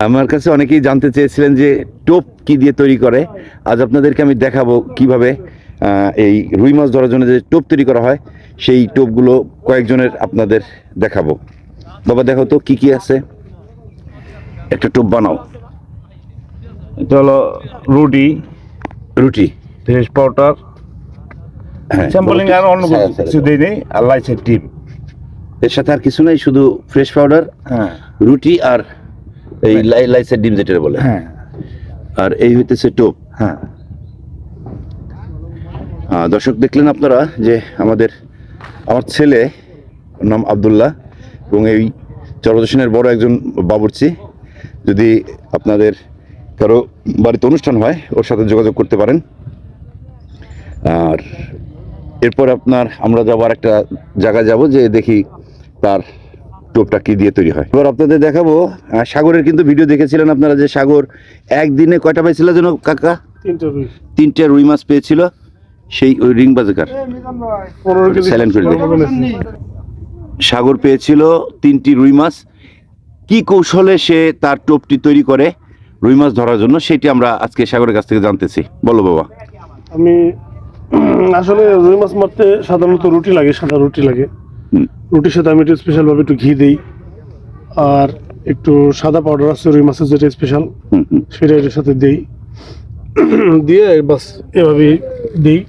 আমার কাছে অনেকেই জানতে চেয়েছিলেন যে টোপ কি দিয়ে তৈরি করে। আজ আপনাদেরকে আমি দেখাবো কীভাবে এই রুই মাছ ধরার জন্য যে টোপ তৈরি করা হয় সেই টোপগুলো কয়েকজনের আপনাদের দেখাবো। বাবা দেখো তো কি কি আছে। একটা টোপ বানাও। এটা হলো রুটি রুটি। Fresh powder. হ্যাঁ স্যাম্পলিং আর অন্য হ্যাঁ, হ্যাঁ, কিছু দিই নেই আর লাইসের টিপ। এর সাথে আর কিছু নেই শুধু ফ্রেশ পাউডার হ্যাঁ। রুটি আর এই লাই- লাইসের ডিম যেটা বলে। হ্যাঁ। আর এই হইতেছে টোপ। হ্যাঁ। দর্শক দেখলেন আপনারা যে আমাদের আমার ছেলে নাম আবদুল্লাহ এবং এই চরদর্শনের বড় একজন বাবুর্চি। যদি আপনাদের কারও বাড়িতে অনুষ্ঠান হয় ওর সাথে যোগাযোগ করতে পারেন। আর এরপর আপনার আমরা যাব একটা জায়গায় যাব যে দেখি তার টোপটা কি দিয়ে তৈরি হয়? এবার আপনাদের দেখাবো সাগরের কিন্তু ভিডিও দেখেছিলেন আপনারা যে সাগর একদিনে কয়টা পাইছিল যেন কাকা? তিনটা রুই। মাছ পেয়েছিল সেই ওই রিং বাজাকার কেজি। সাগর পেয়েছিল তিনটি রুই মাছ। কি কৌশলে সে তার টোপটি তৈরি করে রুই মাছ ধরার জন্য সেটি আমরা আজকে সাগরের কাছ থেকে জানতেছি। বলো বাবা। আমি আসলে রুই মাছ মারতে সাধারণত রুটি লাগে সাদা রুটি লাগে। রুটির সাথে আমি একটু স্পেশালভাবে একটু ঘি দিই। আর একটু সাদা পাউডার আছে রুই মাছের যেটা স্পেশাল হুম, হুম। সেটা এটার সাথে দিই। দিয়ে বাস এভাবেই দিই।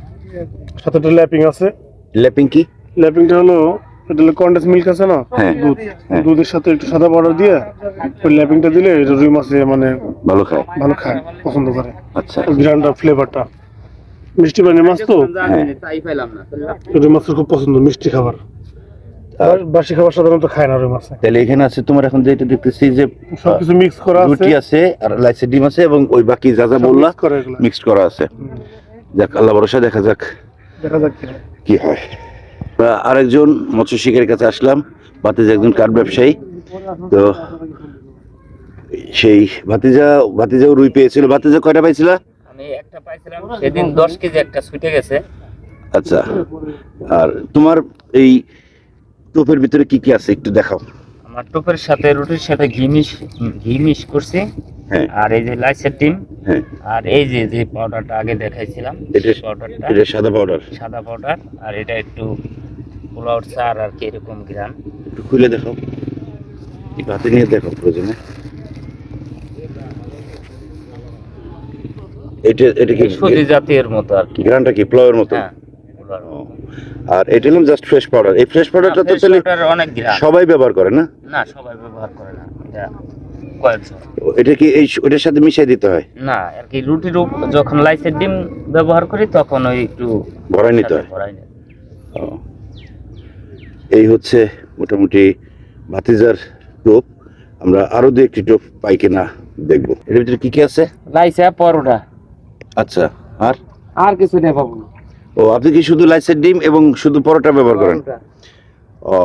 সাথে একটা ল্যাপিং আছে। ল্যাপিং কি? ল্যাপিংটা হলো এটা হলো কন্ডেন্স মিল্ক আছে না? হ্যাঁ, দুধ। হ্যাঁ। দুধের সাথে একটু সাদা পাউডার দিয়ে ওই ল্যাপিংটা দিলে এটা রুই মাছে মানে ভালো খায়। ভালো খায় পছন্দ করে। আচ্ছা। গ্রানটা ফ্লেভারটা মিষ্টি পানি মাছ তো? হ্যাঁ। রুই মাছের খুব পছন্দ মিষ্টি খাবার। বাসি খাবার সাধারণত খায় না রুই মাছে। তাহলে এখানে আছে তোমার এখন যেটা দেখতেছি যে সবকিছু মিক্স করা আছে রুটি আছে। আর লাইসের ডিম আছে এবং ওই বাকি যা যা বললা mix করা আছে। যাক আল্লাহ ভরসা দেখা যাক। দেখা যাক কি হয়। আরেকজন মৎস্য শিকারের কাছে আসলাম। বাতিজা একজন কাঠ ব্যবসায়ী। তো সেই ভাতিজা ভাতিজাও রুই পেয়েছিল। ভাতিজা কয়টা পাইছিল? আমি একটা পাইছিলাম সেদিন দশ কেজি একটা ছুটে গেছে। আচ্ছা। আর তোমার এই টোপের ভিতরে কি কি আছে একটু দেখাও। আমার টোপের সাথে রুটির সাথে ঘি মিশ ঘি মিশ করছি। হ্যাঁ। আর এই যে লাইসের ডিম হ্যাঁ। আর এই যে যে পাউডারটা আগে দেখাইছিলাম এটা পাউডারটা। এটা সাদা পাউডার। সাদা পাউডার। আর এটা একটু পোলাওর চার আর কি এরকম গ্রাম একটু খুলে দেখো একটু হাতে নিয়ে দেখো প্রয়োজনে। এটা এটা কি সুজি জাতীয় মতো আর কি। গ্রানটা কি প্লাওয়ের মতো? হ্যাঁ। আর এটা হলো জাস্ট ফ্রেশ পাউডার এই ফ্রেশ পাউডারটা তো তাহলে অনেক সবাই ব্যবহার করে না? না সবাই ব্যবহার করে না। এটা কি এই ওটার সাথে মিশিয়ে দিতে হয়? না আর কি রুটির যখন লাইসের ডিম ব্যবহার করি তখন ওই একটু ভরাই নিতে হয়। এই হচ্ছে মোটামুটি ভাতিজার টোপ। আমরা আরও দু একটি টোপ পাই কিনা দেখব। এর ভিতরে কি কি আছে? লাইসা পরোটা। আচ্ছা আর? আর কিছু নেই বাবু। ও আপনি কি শুধু লাইসের ডিম এবং শুধু পরোটা ব্যবহার করেন? ও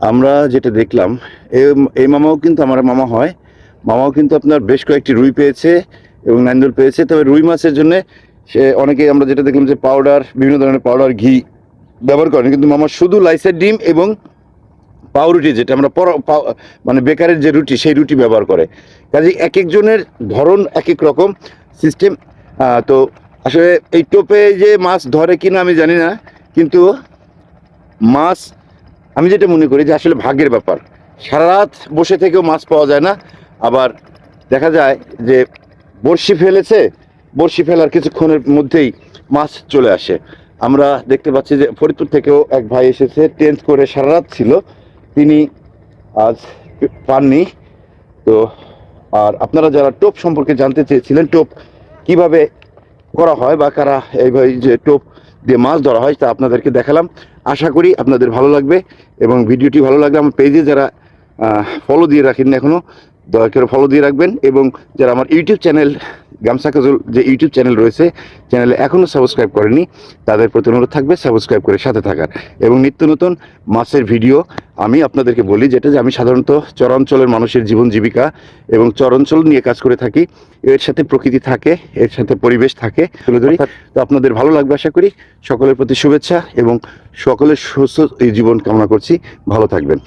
আমরা যেটা দেখলাম এ- এই মামাও কিন্তু আমার মামা হয়। মামাও কিন্তু আপনার বেশ কয়েকটি রুই পেয়েছে এবং নাইন্দুল পেয়েছে। তবে রুই মাছের জন্য সে অনেকেই আমরা যেটা দেখলাম যে পাউডার বিভিন্ন ধরনের পাউডার ঘি ব্যবহার করেন। কিন্তু মামা শুধু লাইসের ডিম এবং পাউরুটি যেটা আমরা পর মানে বেকারের যে রুটি সেই রুটি ব্যবহার করে। কাজে এক একজনের ধরন এক এক রকম সিস্টেম তো আসলে এই টোপে যে মাছ ধরে কিনা আমি জানি না, কিন্তু মাছ, আমি যেটা মনে করি যে আসলে ভাগ্যের ব্যাপার। সারা রাত বসে থেকেও মাছ পাওয়া যায় না। আবার দেখা যায় যে বড়শি ফেলেছে, বড়শি ফেলার কিছুক্ষণের মধ্যেই মাছ চলে আসে। আমরা দেখতে পাচ্ছি যে ফরিদপুর থেকেও এক ভাই এসেছে টেন্ট করে সারা রাত ছিল। তিনি আজ পাননি। তো, আর আপনারা যারা টোপ সম্পর্কে জানতে চেয়েছিলেন, টোপ কীভাবে করা হয় বা কারা এইভাবে যে টোপ দিয়ে মাছ ধরা হয় তা আপনাদেরকে দেখালাম। আশা করি আপনাদের ভালো লাগবে এবং ভিডিওটি ভালো লাগলে আমার পেজে যারা ফলো দিয়ে রাখেন এখনও দয়া করে ফলো দিয়ে রাখবেন এবং যারা আমার ইউটিউব চ্যানেল গামসা কাজল যে ইউটিউব চ্যানেল রয়েছে চ্যানেলে এখনও সাবস্ক্রাইব করেনি তাদের প্রতি অনুরোধ থাকবে সাবস্ক্রাইব করে সাথে থাকার। এবং নিত্য নতুন মাছের ভিডিও আমি আপনাদেরকে বলি যেটা যে আমি সাধারণত চরাঞ্চলের মানুষের জীবন জীবিকা এবং চরাঞ্চল নিয়ে কাজ করে থাকি এর সাথে প্রকৃতি থাকে এর সাথে পরিবেশ থাকে তুলে ধরি। তো আপনাদের ভালো লাগবে আশা করি। সকলের প্রতি শুভেচ্ছা এবং সকলের সুস্থ এই জীবন কামনা করছি। ভালো থাকবেন।